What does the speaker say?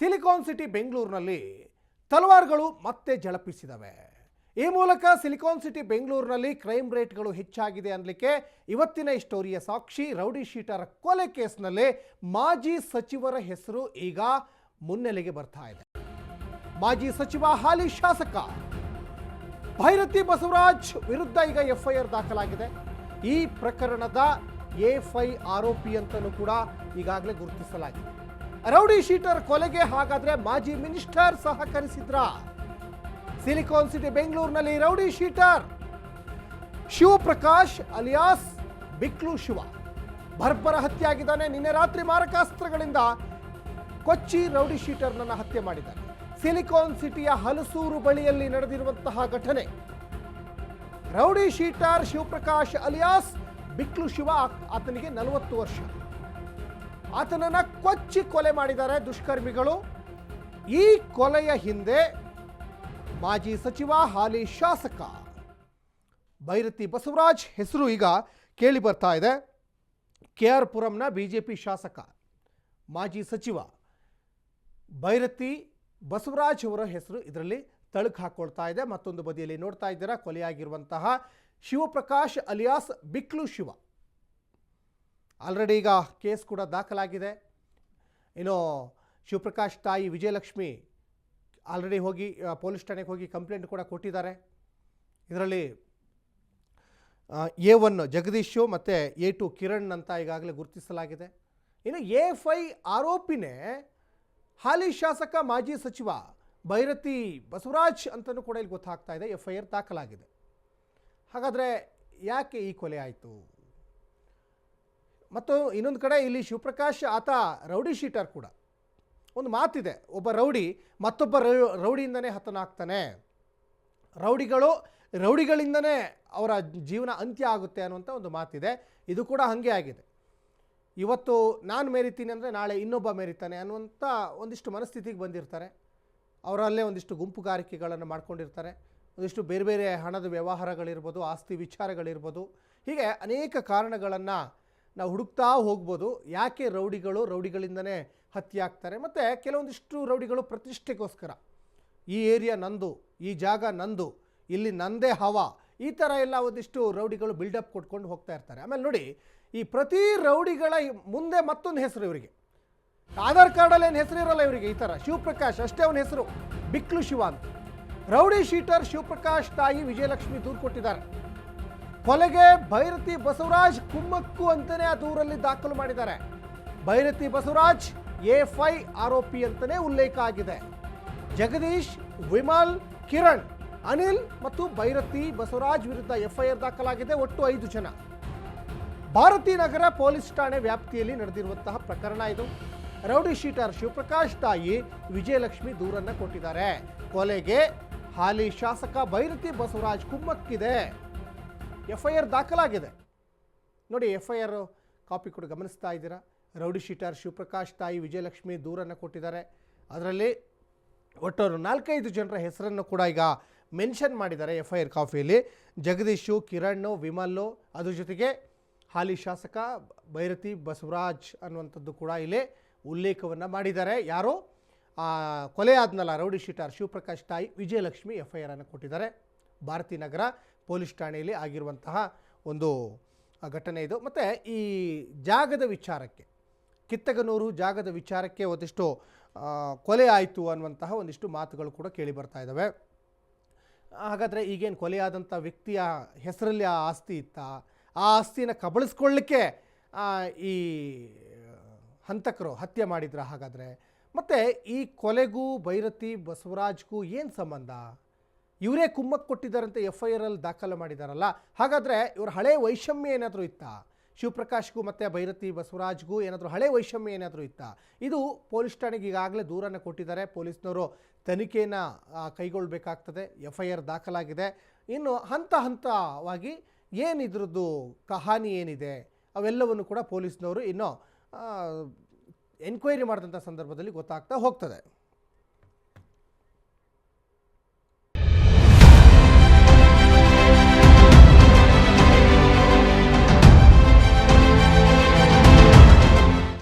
Silicon city ಬೆಂಗಳೂರಿನಲ್ಲಿ ತಲವಾರುಗಳು ಮತ್ತೆ ಜಳಪಿಸಿದವೆ. ಈ ಮೂಲಕ ಸಿಲಿಕಾನ್ ಸಿಟಿ ಬೆಂಗಳೂರಿನಲ್ಲಿ ಕ್ರೈಮ್ ರೇಟ್ಗಳು ಹೆಚ್ಚಾಗಿದೆ ಅನ್ನಲಿಕ್ಕೆ ಇವತ್ತಿನ ಈ ಸ್ಟೋರಿಯ ಸಾಕ್ಷಿ ರೌಡಿ ಶೀಟರ್ ಕೊಲೆ ಕೇಸ್ನಲ್ಲಿ ಮಾಜಿ ಸಚಿವರ ಹೆಸರು ಈಗ ಮುನ್ನೆಲೆಗೆ ಬರ್ತಾ ಇದೆ. ಮಾಜಿ ಸಚಿವ ಹಾಲಿ ಶಾಸಕ ಭೈರತಿ ಬಸವರಾಜ್ ವಿರುದ್ಧ ಈಗ ಎಫ್ಐಆರ್ ದಾಖಲಾಗಿದೆ. ಈ ಪ್ರಕರಣದ ಎಫ್ಐ ಆರೋಪಿ ಅಂತಲೂ ಕೂಡ ಈಗಾಗಲೇ ಗುರುತಿಸಲಾಗಿದೆ. ರೌಡಿ ಶೀಟರ್ ಕೊಲೆಗೆ ಹಾಗಾದ್ರೆ ಮಾಜಿ ಮಿನಿಸ್ಟರ್ ಸಹಕರಿಸಿದ್ರ ಸಿಲಿಕಾನ್ ಸಿಟಿ ಬೆಂಗಳೂರಿನಲ್ಲಿ rowdy sheeter Shivaprakash alias Biklu Shiva. ಭರ್ಬರ ಹತ್ಯೆಯಾಗಿದ್ದಾನೆ. ನಿನ್ನೆ ರಾತ್ರಿ ಮಾರಕಾಸ್ತ್ರಗಳಿಂದ ಕೊಚ್ಚಿ ರೌಡಿ ಶೀಟರ್ನನ್ನ ಹತ್ಯೆ ಮಾಡಿದ್ದಾನೆ ಸಿಲಿಕಾನ್ ಸಿಟಿಯ ಹಲಸೂರು ಬಳಿಯಲ್ಲಿ ನಡೆದಿರುವಂತಹ ಘಟನೆ. Rowdy sheeter Shivaprakash alias Biklu Shiva ಆತನಿಗೆ ನಲವತ್ತು ವರ್ಷ. ಆತನನ್ನ ಕೊಚ್ಚಿ ಕೊಲೆ ಮಾಡಿದ್ದಾರೆ ದುಷ್ಕರ್ಮಿಗಳು. ಈ ಕೊಲೆಯ ಹಿಂದೆ ಮಾಜಿ ಸಚಿವ, ಹಾಲಿ ಶಾಸಕ ಭೈರತಿ ಬಸವರಾಜ್ ಹೆಸರು ಈಗ ಕೇಳಿ ಬರ್ತಾ ಇದೆ. ಕೆ ಆರ್ ಪುರಂನ ಬಿ ಜೆ ಪಿ ಶಾಸಕ, ಮಾಜಿ ಸಚಿವ ಭೈರತಿ ಬಸವರಾಜ್ ಅವರ ಹೆಸರು ಇದರಲ್ಲಿ ತಳುಕು ಹಾಕೊಳ್ತಾ ಇದೆ. ಮತ್ತೊಂದು ಬದಿಯಲ್ಲಿ ನೋಡ್ತಾ ಇದ್ದೀರಾ, ಕೊಲೆಯಾಗಿರುವಂತಹ ಶಿವಪ್ರಕಾಶ್ ಅಲಿಯಾಸ್ ಬಿಕ್ಲು ಶಿವ. ಆಲ್ರೆಡಿ ಈಗ ಕೇಸ್ ಕೂಡ ದಾಖಲಾಗಿದೆ. ಇನ್ನು ಶಿವಪ್ರಕಾಶ್ ತಾಯಿ ವಿಜಯಲಕ್ಷ್ಮಿ ಆಲ್ರೆಡಿ ಹೋಗಿ ಪೊಲೀಸ್ ಠಾಣೆಗೆ ಹೋಗಿ ಕಂಪ್ಲೇಂಟ್ ಕೂಡ ಕೊಟ್ಟಿದ್ದಾರೆ. ಇದರಲ್ಲಿ ಎ ಒನ್ ಜಗದೀಶು ಮತ್ತು ಎ ಟು ಕಿರಣ್ ಅಂತ ಈಗಾಗಲೇ ಗುರುತಿಸಲಾಗಿದೆ. ಇನ್ನು ಎ ಫೈ ಆರೋಪಿನೇ ಹಾಲಿ ಶಾಸಕ ಮಾಜಿ ಸಚಿವ ಭೈರತಿ ಬಸವರಾಜ್ ಅಂತಲೂ ಕೂಡ ಇಲ್ಲಿ ಗೊತ್ತಾಗ್ತಾ ಇದೆ. ಎಫ್ ಐ ಆರ್ ದಾಖಲಾಗಿದೆ. ಹಾಗಾದರೆ ಯಾಕೆ ಈ ಕೊಲೆ ಆಯಿತು? ಮತ್ತು ಇನ್ನೊಂದು ಕಡೆ ಇಲ್ಲಿ ಶಿವಪ್ರಕಾಶ್, ಆತ ರೌಡಿ ಶೀಟರ್ ಕೂಡ. ಒಂದು ಮಾತಿದೆ, ಒಬ್ಬ ರೌಡಿ ಮತ್ತೊಬ್ಬ ರೌಡಿಯಿಂದನೇ ಹತನಾಗ್ತಾನೆ. ರೌಡಿಗಳು, ರೌಡಿಗಳಿಂದನೇ ಅವರ ಜೀವನ ಅಂತ್ಯ ಆಗುತ್ತೆ ಅನ್ನುವಂಥ ಒಂದು ಮಾತಿದೆ. ಇದು ಕೂಡ ಹಾಗೆ ಆಗಿದೆ. ಇವತ್ತು ನಾನು ಮೇರಿತೀನಿ ಅಂದರೆ ನಾಳೆ ಇನ್ನೊಬ್ಬ ಮೇರಿತಾನೆ ಅನ್ನುವಂಥ ಒಂದಿಷ್ಟು ಮನಸ್ಥಿತಿಗೆ ಬಂದಿರ್ತಾರೆ. ಅವರಲ್ಲೇ ಒಂದಿಷ್ಟು ಗುಂಪುಗಾರಿಕೆಗಳನ್ನು ಮಾಡ್ಕೊಂಡಿರ್ತಾರೆ. ಒಂದಿಷ್ಟು ಬೇರೆ ಬೇರೆ ಹಣದ ವ್ಯವಹಾರಗಳಿರ್ಬೋದು, ಆಸ್ತಿ ವಿಚಾರಗಳಿರ್ಬೋದು. ಹೀಗೆ ಅನೇಕ ಕಾರಣಗಳನ್ನು ನಾವು ಹುಡುಕ್ತಾ ಹೋಗ್ಬೋದು. ಯಾಕೆ ರೌಡಿಗಳು ರೌಡಿಗಳಿಂದನೇ ಹತ್ಯೆ ಆಗ್ತಾರೆ ಮತ್ತು ಕೆಲವೊಂದಿಷ್ಟು ರೌಡಿಗಳು ಪ್ರತಿಷ್ಠೆಗೋಸ್ಕರ. ಈ ಏರಿಯಾ ನಂದು, ಈ ಜಾಗ ನಂದು, ಇಲ್ಲಿ ನಂದೇ ಹವಾ, ಈ ಥರ ಎಲ್ಲ ಒಂದಿಷ್ಟು ರೌಡಿಗಳು ಬಿಲ್ಡಪ್ ಕೊಟ್ಕೊಂಡು ಹೋಗ್ತಾ ಇರ್ತಾರೆ. ಆಮೇಲೆ ನೋಡಿ, ಈ ಪ್ರತಿ ರೌಡಿಗಳ ಮುಂದೆ ಮತ್ತೊಂದು ಹೆಸರು ಇವರಿಗೆ. ಆಧಾರ್ ಕಾರ್ಡಲ್ಲಿ ಏನು ಹೆಸರು ಇರೋಲ್ಲ ಇವರಿಗೆ, ಈ ಥರ ಶಿವಪ್ರಕಾಶ್, ಅಷ್ಟೇ ಅವನ ಹೆಸರು. ಬಿಕ್ಲು ಶಿವ ಅಂತ. ರೌಡಿ ಶೀಟರ್ ಶಿವಪ್ರಕಾಶ್ ತಾಯಿ ವಿಜಯಲಕ್ಷ್ಮಿ ದೂರು ಕೊಟ್ಟಿದ್ದಾರೆ. ಕೊಲೆಗೆ ಭೈರತಿ ಬಸವರಾಜ್ ಕುಮ್ಮಕ್ಕು ಅಂತಲೇ ಆ ದೂರಲ್ಲಿ ದಾಖಲು ಮಾಡಿದ್ದಾರೆ. ಭೈರತಿ ಬಸವರಾಜ್ ಎ ಫೈ ಆರೋಪಿ ಅಂತಲೇ ಉಲ್ಲೇಖ ಆಗಿದೆ. ಜಗದೀಶ್, ವಿಮಲ್, ಕಿರಣ್, ಅನಿಲ್ ಮತ್ತು ಭೈರತಿ ಬಸವರಾಜ್ ವಿರುದ್ಧ ಎಫ್ಐಆರ್ ದಾಖಲಾಗಿದೆ, ಒಟ್ಟು ಐದು ಜನ. ಭಾರತೀ ನಗರ ಪೊಲೀಸ್ ಠಾಣೆ ವ್ಯಾಪ್ತಿಯಲ್ಲಿ ನಡೆದಿರುವಂತಹ ಪ್ರಕರಣ ಇದು. ರೌಡಿ ಶೀಟರ್ ಶಿವಪ್ರಕಾಶ್ ತಾಯಿ ವಿಜಯಲಕ್ಷ್ಮಿ ದೂರನ್ನ ಕೊಟ್ಟಿದ್ದಾರೆ. ಕೊಲೆಗೆ ಹಾಲಿ ಶಾಸಕ ಭೈರತಿ ಬಸವರಾಜ್ ಕುಮ್ಮಕ್ಕಿದೆ. ಎಫ್ಐಆರ್ ದಾಖಲಾಗಿದೆ. ನೋಡಿ ಎಫ್ ಐ ಆರ್ ಕಾಪಿ ಕೂಡ ಗಮನಿಸ್ತಾ ಇದ್ದೀರಾ? ರೌಡಿ ಶೀಟರ್ ಶಿವಪ್ರಕಾಶ್ ತಾಯಿ ವಿಜಯಲಕ್ಷ್ಮಿ ದೂರನ್ನು ಕೊಟ್ಟಿದ್ದಾರೆ. ಅದರಲ್ಲಿ ಒಟ್ಟವರು ನಾಲ್ಕೈದು ಜನರ ಹೆಸರನ್ನು ಕೂಡ ಈಗ ಮೆನ್ಷನ್ ಮಾಡಿದ್ದಾರೆ ಎಫ್ ಐ ಆರ್ ಕಾಫಿಯಲ್ಲಿ ಜಗದೀಶು ಕಿರಣ್ ವಿಮಲ್ಲು, ಅದ್ರ ಜೊತೆಗೆ ಹಾಲಿ ಶಾಸಕ ಭೈರತಿ ಬಸವರಾಜ್ ಅನ್ನುವಂಥದ್ದು ಕೂಡ ಇಲ್ಲಿ ಉಲ್ಲೇಖವನ್ನು ಮಾಡಿದ್ದಾರೆ. ಯಾರು? ಕೊಲೆ ಆದ್ನಲ್ಲ ರೌಡಿ ಶೀಟರ್ ಶಿವಪ್ರಕಾಶ್ ತಾಯಿ ವಿಜಯಲಕ್ಷ್ಮಿ ಎಫ್ ಐ ಆರನ್ನು ಕೊಟ್ಟಿದ್ದಾರೆ. ಭಾರತೀ ನಗರ ಪೊಲೀಸ್ ಠಾಣೆಯಲ್ಲಿ ಆಗಿರುವಂತಹ ಒಂದು ಘಟನೆ ಇದು. ಮತ್ತು ಈ ಜಾಗದ ವಿಚಾರಕ್ಕೆ, ಕಿತ್ತಗನೂರು ಜಾಗದ ವಿಚಾರಕ್ಕೆ ಒಂದಿಷ್ಟು ಕೊಲೆ ಆಯಿತು ಅನ್ನುವಂತಹ ಒಂದಿಷ್ಟು ಮಾತುಗಳು ಕೂಡ ಕೇಳಿ ಬರ್ತಾ ಇದ್ದಾವೆ ಹಾಗಾದರೆ ಈಗೇನು ಕೊಲೆಯಾದಂಥ ವ್ಯಕ್ತಿಯ ಹೆಸರಲ್ಲಿ ಆ ಆಸ್ತಿ ಇತ್ತ? ಆ ಆಸ್ತಿನ ಕಬಳಿಸ್ಕೊಳ್ಳಿಕ್ಕೆ ಈ, ಹಂತಕರು ಹತ್ಯೆ ಮಾಡಿದ್ರ ಹಾಗಾದರೆ? ಮತ್ತು ಈ ಕೊಲೆಗೂ ಭೈರತಿ ಬಸವರಾಜ್ಗೂ ಏನು ಸಂಬಂಧ? ಇವರೇ ಕುಮ್ಮಕ್ಕೆ ಕೊಟ್ಟಿದ್ದಾರಂತೆ ಎಫ್ ಐ ಆರಲ್ಲಿ ದಾಖಲು ಮಾಡಿದಾರಲ್ಲ. ಹಾಗಾದರೆ ಇವ್ರ ಹಳೆ ವೈಷಮ್ಯ ಏನಾದರೂ ಇತ್ತಾ? ಶಿವಪ್ರಕಾಶ್ಗೂ ಮತ್ತು ಭೈರತಿ ಬಸವರಾಜ್ಗೂ ಏನಾದರೂ ಹಳೆ ವೈಷಮ್ಯ ಏನಾದರೂ ಇತ್ತಾ? ಇದು ಪೊಲೀಸ್ ಠಾಣೆಗೆ ಈಗಾಗಲೇ ದೂರನ್ನು ಕೊಟ್ಟಿದ್ದಾರೆ. ಪೊಲೀಸ್ನವರು ತನಿಖೆಯನ್ನು ಕೈಗೊಳ್ಳಬೇಕಾಗ್ತದೆ ಎಫ್ ಐ ಆರ್ ದಾಖಲಾಗಿದೆ. ಇನ್ನು ಹಂತ ಹಂತವಾಗಿ ಏನಿದ್ರದ್ದು ಕಹಾನಿ ಏನಿದೆ? ಅವೆಲ್ಲವನ್ನು ಕೂಡ ಪೊಲೀಸ್ನವರು ಇನ್ನು ಎನ್ಕ್ವೈರಿ ಮಾಡಿದಂಥ ಸಂದರ್ಭದಲ್ಲಿ ಗೊತ್ತಾಗ್ತಾ ಹೋಗ್ತದೆ.